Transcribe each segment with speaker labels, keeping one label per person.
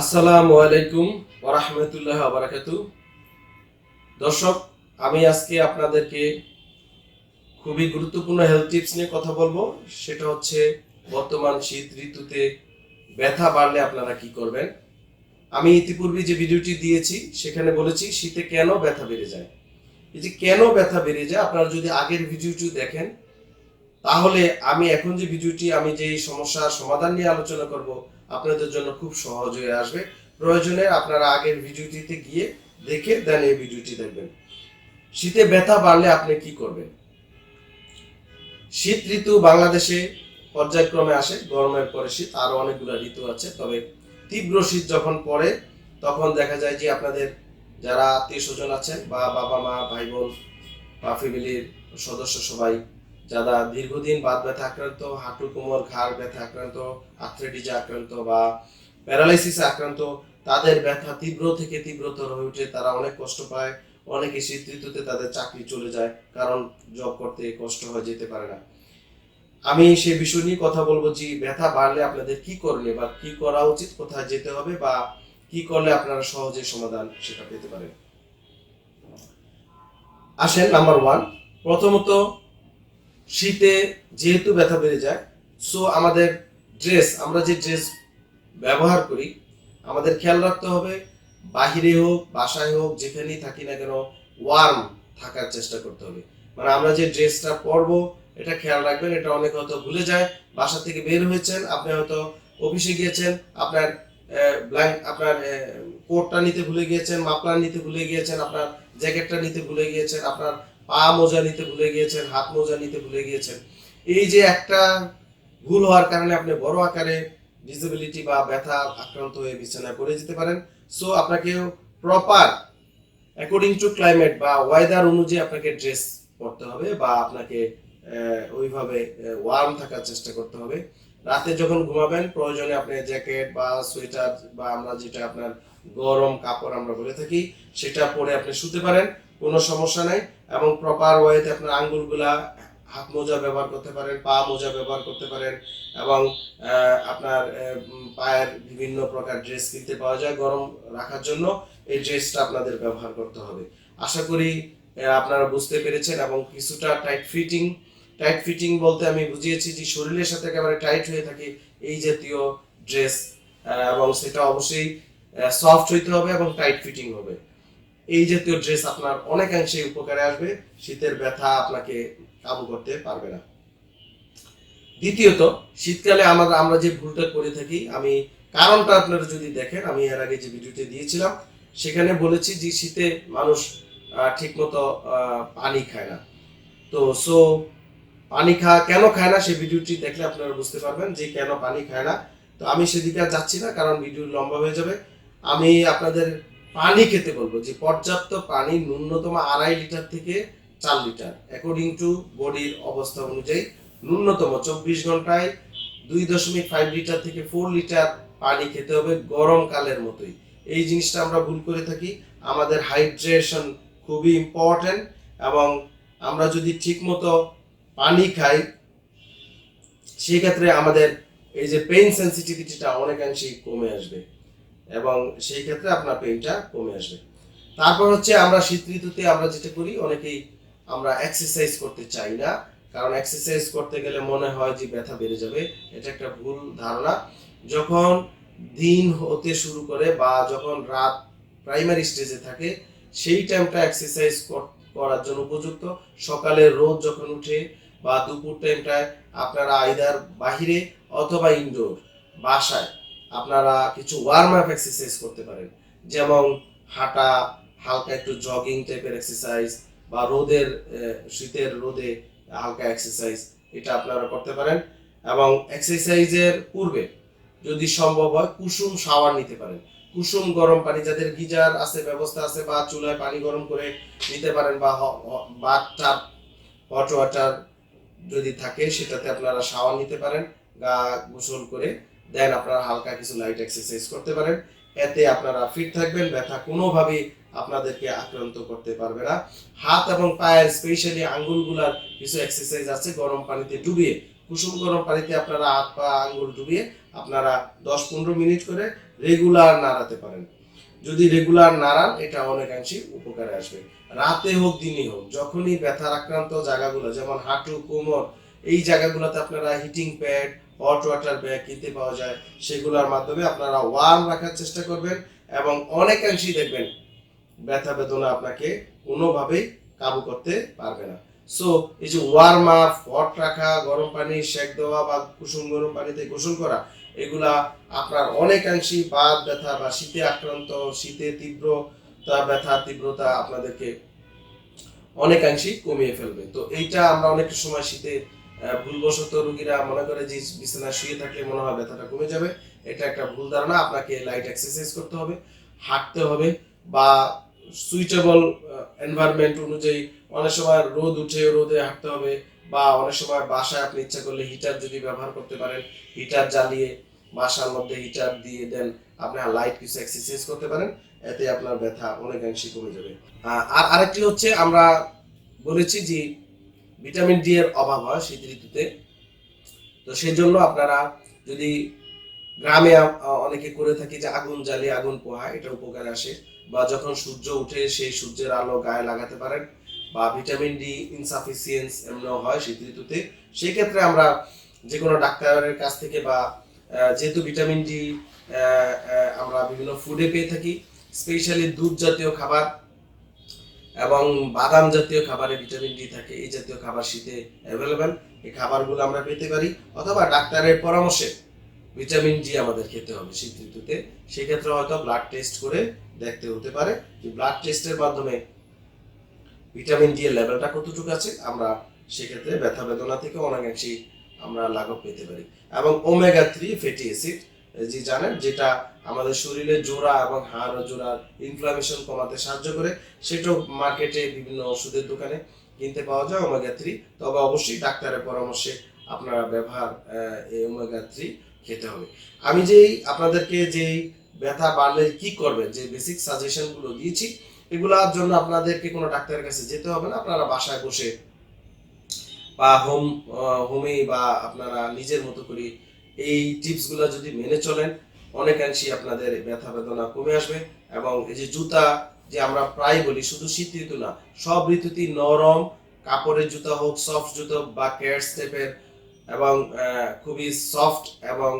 Speaker 1: আসসালামু আলাইকুম ওরহমতুল্লাহ আবরাকাতু দর্শক, আমি আজকে আপনাদেরকে খুবই গুরুত্বপূর্ণ হেলথ টিপস নিয়ে কথা বলব। সেটা হচ্ছে বর্তমান শীত ঋতুতে ব্যথা বাড়লে আপনারা কি করবেন? আমি ইতিপূর্বে যে ভিডিওটি দিয়েছি, সেখানে বলেছি শীতে কেন ব্যথা বেড়ে যায়? এই যে কেন ব্যথা বেড়ে যায়, আপনারা যদি আগের ভিডিওটি দেখেন, তাহলে আমি এখন যে ভিডিওটি, আমি যে সমস্যার সমাধান নিয়ে আলোচনা করব আপনাদের জন্য খুব সহজ হয়ে আসবে। প্রয়োজনে আপনারা আগের ভিডিওটিতে গিয়ে দেখে দেন এই ভিডিওটি দেখবেন। শীতে ব্যথা বাড়লে আপনি কি করবেন? শীত ঋতু বাংলাদেশে পর্যায়ক্রমে আসে, গরমের পরে শীত, আরও অনেকগুলো ঋতু আছে। তবে তীব্র শীত যখন পড়ে, তখন দেখা যায় যে আপনাদের যারা আত্মীয় স্বজন আছেন বা বাবা মা ভাই বোন বা ফ্যামিলির সদস্য সবাই যারা দীর্ঘদিন বাত ব্যথা আক্রান্ত হাঁটু কোমর, ঘাড় ব্যথা আক্রান্ত আর্থ্রাইটিসে আক্রান্ত বা প্যারালাইসিসে আক্রান্ত, তাদের ব্যথা তীব্র থেকে তীব্রতর হয়ে ওঠে তারা অনেক কষ্ট পায়, অনেকে শীত ঋতুতে তাদের চাকরি চলে যায় কারণ জব করতে কষ্ট হয়ে যেতে পারে না। আমি সেই বিষয় নিয়ে কথা বলব যে ব্যথা বাড়লে আপনাদের কি করলে বা কি করা উচিত, কোথায় যেতে হবে বা কি করলে আপনারা সহজে সমাধান সেটা পেতে পারেন। আসেন নাম্বার ওয়ান প্রথমত শীতে যেহেতু ব্যথা বেড়ে যায় সো আমাদের ড্রেস আমরা যে ড্রেস ব্যবহার করি, আমাদের খেয়াল রাখতে হবে, বাহিরে হোক, বাসায় হোক, যেখানেই থাকি না কেন ওয়ার্ম থাকার চেষ্টা করতে হবে। মানে আমরা যে ড্রেসটা পরবো, এটা খেয়াল রাখবেন, এটা অনেক হয়তো ভুলে যায়, বাসা থেকে বের হয়েছেন, আপনি হয়তো অফিসে গিয়েছেন, আপনার ব্ল্যাঙ্ক আপনার কোটটা নিতে ভুলে গিয়েছেন মাপলার নিতে ভুলে গিয়েছেন, আপনার জ্যাকেটটা নিতে ভুলে গিয়েছেন, আপনার পা মোজা নিতে ভুলে গিয়েছেন, হাত মোজা নিতে ভুলে গিয়েছেন। এই যে একটা ভুল হওয়ার কারণে আপনি বড় আকারে ডিসেবিলিটি বা ব্যথা আক্রান্ত হয়ে বিছানায় পড়ে যেতে পারেন। সো আপনাকে প্রপার অ্যাকর্ডিং টু ক্লাইমেট বা ওয়েদার অনুযায়ী আপনাকে ড্রেস পরতে হবে বা আপনাকে ওইভাবে ওয়ার্ম থাকার চেষ্টা করতে হবে। রাতে যখন ঘুমাবেন, প্রয়োজনে আপনি জ্যাকেট বা সোয়েটার বা আমরা যেটা আপনার গরম কাপড় আমরা বলে থাকি, সেটা পরে আপনি শুতে পারেন, কোনো সমস্যা নাই। এবং প্রপার ওয়েতে আপনার আঙ্গুলগুলা হাত মোজা ব্যবহার করতে পারেন, পা মোজা ব্যবহার করতে পারেন এবং আপনার পায়ের বিভিন্ন প্রকার ড্রেস কিনতে পাওয়া যায় গরম রাখার জন্য। এই ড্রেসটা আপনাদের ব্যবহার করতে হবে। আশা করি আপনারা বুঝতে পেরেছেন এবং কিছুটা টাইট ফিটিং টাইট ফিটিং বলতে আমি বুঝিয়েছি যে শরীরের সাথে একেবারে টাইট হয়ে থাকে এই জাতীয় ড্রেস এবং সেটা অবশ্যই সফট হইতে হবে এবং টাইট ফিটিং হবে। এই জাতীয় ড্রেস আপনার অনেকাংশে উপকারে আসবে, শীতের ব্যথা আপনাকে কাবু করতে পারবে না। দ্বিতীয়ত, শীতকালে আমরা আমরা যে ভুলটা করে থাকি, আমি কারণটা আপনারা যদি দেখেন, আমি এর আগে যে ভিডিওটি দিয়েছিলাম, সেখানে বলেছি যে শীতে মানুষ ঠিক মতো পানি খায় না। তো সো পানি খা, কেন খায় না সেই ভিডিওটি দেখলে আপনারা বুঝতে পারবেন যে কেন পানি খায় না। তো আমি সেদিকে আর যাচ্ছি না, কারণ ভিডিও লম্বা হয়ে যাবে। আমি আপনাদের পানি খেতে বলব, যে পর্যাপ্ত পানি ন্যূনতম আড়াই লিটার থেকে চার লিটার অ্যাকর্ডিং টু বডির অবস্থা অনুযায়ী ন্যূনতম চব্বিশ ঘন্টায় দুই দশমিক ফাইভ লিটার থেকে ফোর লিটার পানি খেতে হবে গরমকালের মতোই। এই জিনিসটা আমরা ভুল করে থাকি। আমাদের হাইড্রেশন খুবই ইম্পর্টেন্ট এবং আমরা যদি ঠিক মতো পানি খাই সেই ক্ষেত্রে আমাদের এই যে পেইন সেন্সিটিভিটিটা অনেকাংশেই কমে আসবে এবং সেই ক্ষেত্রে আপনার পেইনটা কমে আসবে। তারপর হচ্ছে আমরা শীত ঋতুতে আমরা যেটা করি, অনেকেই আমরা এক্সারসাইজ করতে চাই না, কারণ এক্সারসাইজ করতে গেলে মনে হয় যে ব্যথা বেড়ে যাবে, এটা একটা ভুল ধারণা। যখন দিন হতে শুরু করে বা যখন রাত প্রাইমারি স্টেজে থাকে, সেই টাইমটা এক্সারসাইজ করার জন্য উপযুক্ত। সকালে রোদ যখন উঠে বা দুপুর টাইমটায় আপনারা আইদার বাহিরে অথবা ইনডোর বাসায় আপনারা কিছু ওয়ার্ম আপ এক্সারসাইজ করতে পারেন। যেমন হাঁটা, হালকা একটু জগিং টাইপের এক্সারসাইজ বা রোদের শীতের রোদে হালকা এক্সারসাইজ এটা আপনারা করতে পারেন। এবং এক্সারসাইজের পূর্বে যদি সম্ভব হয় কুসুম শাওয়ার নিতে পারেন। কুসুম গরম পানি যাদের গিজার আছে, ব্যবস্থা আছে বা চুলায় পানি গরম করে নিতে পারেন বা বাথটাব হট ওয়াটার যদি থাকে, সেটাতে আপনারা শাওয়ার নিতে পারেন, গা গোসল করে, দেন আপনারা হালকা কিছু লাইট এক্সারসাইজ করতে পারেন। এতে আপনারা ফিট থাকবেন, ব্যথা কোনোভাবেই আপনাদেরকে আক্রান্ত করতে পারবে না। হাত এবং পায়ের স্পেশালি আঙ্গুলগুলার কিছু এক্সারসাইজ আছে, গরম পানিতে ডুবিয়ে, কুসুম গরম পানিতে আপনারা হাত পা, আঙ্গুল ডুবিয়ে আপনারা দশ পনেরো মিনিট করে রেগুলার নাড়াতে পারেন। যদি রেগুলার নাড়ান, এটা অনেকাংশে উপকারে আসবে। রাতে হোক দিনে হোক, যখনই ব্যথার আক্রান্ত জায়গাগুলো, যেমন হাঁটু, কোমর, এই জায়গাগুলোতে আপনারা heating pad hot water bag কিনতে পাওয়া যায়। সেগুলোর মাধ্যমে আপনারা ওয়ার্ম রাখার চেষ্টা করবেন এবং অনেকাংশেই দেখবেন ব্যথা বেদনা আপনাকে কোনোভাবেই কাবু করতে পারবে না। সো এই যে ওয়ার্ম আপ হট রাখা, গরম পানি সেক দেওয়া বা কুসুম গরম পানিতে গোসল করা, এগুলা আপনার অনেকাংশেই বাদ ব্যথা বা শীতে আক্রান্ত, শীতে তীব্রতা ব্যথা, তীব্রতা আপনাদেরকে অনেকাংশেই কমিয়ে ফেলবে। তো এইটা আমরা অনেক সময় শীতে ভুলবশত রোগীরা মনে করে যে বিছানায় শুয়ে থাকলে মনে হয় ব্যথাটা কমে যাবে। এটা একটা ভুল ধারণা। আপনাকে লাইট এক্সারসাইজ করতে হবে, হাঁটতে হবে বা সুইটেবল এনভায়রনমেন্ট অনুযায়ী অনেক সময় রোদ উঠে রোদে হাঁটতে হবে বা অনেক সময় বাসায় আপনি ইচ্ছা করলে হিটার যদি ব্যবহার করতে পারেন হিটার জ্বালিয়ে বাসার মধ্যে হিটার দিয়ে দেন আপনি লাইট কিছু এক্সারসাইজ করতে পারেন, এতে আপনার ব্যথা অনেকাংশে কমে যাবে। আর আরেকটি হচ্ছে আমরা বলেছি যে ভিটামিন ডি এর অভাব হয় শীত ঋতুতে। তো সেই জন্য আপনারা যদি গ্রামে অনেকে করে থাকি যে আগুন জ্বালিয়ে আগুন পোহা এটা উপকারে আসে। বা যখন সূর্য উঠে সেই সূর্যের আলো গায়ে লাগাতে পারেন। বা ভিটামিন ডি ইনসাফিসিয়েন্স এমনও হয় শীত ঋতুতে। সেই ক্ষেত্রে আমরা যে কোনো ডাক্তারের কাছ থেকে বা যেহেতু ভিটামিন ডি আমরা বিভিন্ন ফুডে পেয়ে থাকি স্পেশালি দুধ জাতীয় খাবার এবং বাদাম জাতীয় খাবারে ভিটামিন ডি থাকে, এই জাতীয় খাবার শীতে অ্যাভেলেবেল এই খাবারগুলো আমরা পেতে পারি, অথবা ডাক্তারের পরামর্শে ভিটামিন ডি আমাদের খেতে হবে শীত ঋতুতে, সেক্ষেত্রে হয়তো ব্লাড টেস্ট করে দেখতে হতে পারে যে ব্লাড টেস্টের মাধ্যমে ভিটামিন ডি এর লেভেলটা কতটুকু আছে, আমরা সেক্ষেত্রে ব্যথা বেদনা থেকে অনেকাংশেই আমরা লাঘব পেতে পারি। এবং ওমেগা থ্রি ফ্যাটি অ্যাসিড যে জানেন, যেটা আমাদের শরীরে জোড়া এবং হাড় ও জোড়ার ইনফ্লামেশন কমাতে সাহায্য করে, সেটাও মার্কেটে বিভিন্ন ওষুধের দোকানে কিনতে পাওয়া যায় ওমেগা থ্রি তবে অবশ্যই ডাক্তারের পরামর্শে আপনারা ব্যবহার এই ওমেগা থ্রি খেতে হবে। আমি যেই আপনাদেরকে যেই ব্যথা বাড়লে কি করবেন, যে বেসিক সাজেশনগুলো দিয়েছি, এগুলোর জন্য আপনাদেরকে কোনো ডাক্তারের কাছে যেতে হবে না। আপনারা বাসায় বসে বা হোম হোমে বা আপনারা নিজের মতো করে এই টিপসগুলো যদি মেনে চলেন, অনেকাংশেই আপনাদের ব্যথা বেদনা কমে আসবে এবং এই যে জুতা যে আমরা প্রায় বলি, শুধু শীত ঋতু না, সব ঋতুতেই নরম কাপড়ের জুতা হোক সফট জুতো বা কেয়ার স্টেপের এবং খুবই সফট এবং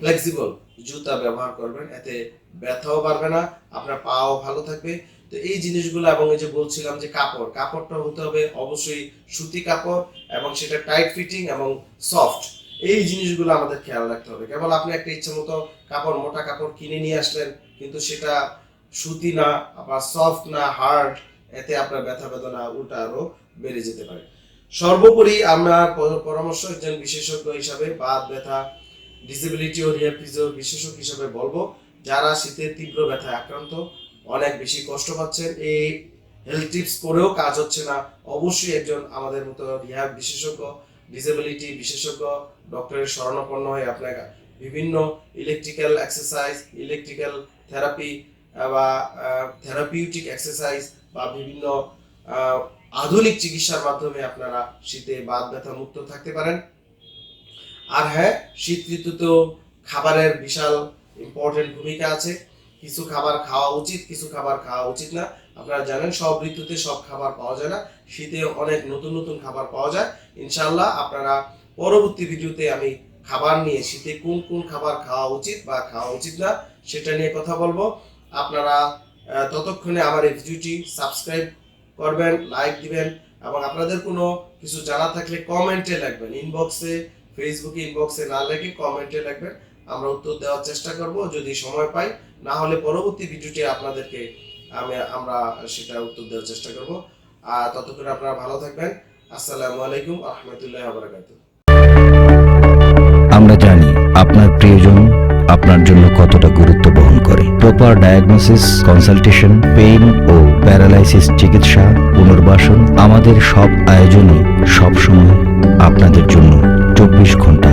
Speaker 1: ফ্লেক্সিবল জুতা ব্যবহার করবেন, এতে ব্যথাও বাড়বে না, আপনার পাও ভালো থাকবে। তো এই জিনিসগুলো এবং এই যে বলছিলাম যে কাপড়, কাপড়টা হতে হবে অবশ্যই সুতি কাপড় এবং সেটা টাইট ফিটিং এবং সফট এই জিনিসগুলো আমাদের খেয়াল রাখতে হবে। কেবল আপনি একটা ইচ্ছে মতো কাপড়, মোটা কাপড় কিনে নিয়ে আসলেন, কিন্তু সেটা সুতি না আবার সফট না হার্ড এতে আপনার ব্যথা বেদনা উল্টা আরও বেড়ে যেতে পারে। সর্বোপরি আমরা পরামর্শ একজন বিশেষজ্ঞ হিসাবে, বাত ব্যথা ডিসেবিলিটি ও রিহ্যাব বিশেষজ্ঞ হিসাবে বলব, যারা শীতের তীব্র ব্যথায় আক্রান্ত, অনেক বেশি কষ্ট পাচ্ছেন, এই হেলথ টিপস করেও কাজ হচ্ছে না। অবশ্যই একজন আমাদের মতো রিহ্যাব বিশেষজ্ঞ ডিসেবিলিটি বিশেষজ্ঞ ডক্টরের শরণাপন্ন হয়ে আপনাকে বিভিন্ন ইলেকট্রিক্যাল এক্সারসাইজ ইলেকট্রিক্যাল থেরাপি বা থেরাপিউটিক এক্সারসাইজ বা বিভিন্ন আধুনিক চিকিৎসার মাধ্যমে আপনারা শীতে বাত ব্যথা মুক্ত থাকতে পারেন। আর হ্যাঁ শীত ঋতুতেও খাবারের বিশাল ইম্পর্টেন্ট ভূমিকা আছে। কিছু খাবার খাওয়া উচিত, কিছু খাবার খাওয়া উচিত না। আপনারা জানেন, সব ঋতুতে সব খাবার পাওয়া যায় না। শীতে অনেক নতুন নতুন খাবার পাওয়া যায়। ইনশাল্লাহ আপনারা পরবর্তী ভিডিওতে আমি খাবার নিয়ে শীতে কোন কোন খাবার খাওয়া উচিত বা খাওয়া উচিত না, সেটা নিয়ে কথা বলব। আপনারা ততক্ষণে আমার এই ভিডিওটি সাবস্ক্রাইব করবেন, লাইক দিবেন এবং আপনাদের কোনো কিছু জানা থাকলে কমেন্টে লিখবেন। ইনবক্সে, ফেসবুকে ইনবক্সে না লিখে কমেন্টে লিখবেন। আমরা উত্তর দেওয়ার চেষ্টা করব। যদি সময় পাই, না হলে পরবর্তী ভিডিওটি আপনাদেরকে আমি, আমরা সেটা উত্তর দেওয়ার চেষ্টা করব। আর ততক্ষণ আপনারা ভালো থাকবেন। আসসালামু আলাইকুম রহমতুল্লাহ বারাকাতুহ
Speaker 2: আমরা জানি আপনার প্রিয়জন আপনার জন্য কতটা গুরুত্ব বহন করে। প্রপার ডায়াগনোসিস কনসালটেশন পেইন ও প্যারালাইসিস চিকিৎসা, পুনর্বাসন আমাদের সব আয়োজনই সবসময় আপনাদের জন্য চব্বিশ ঘণ্টা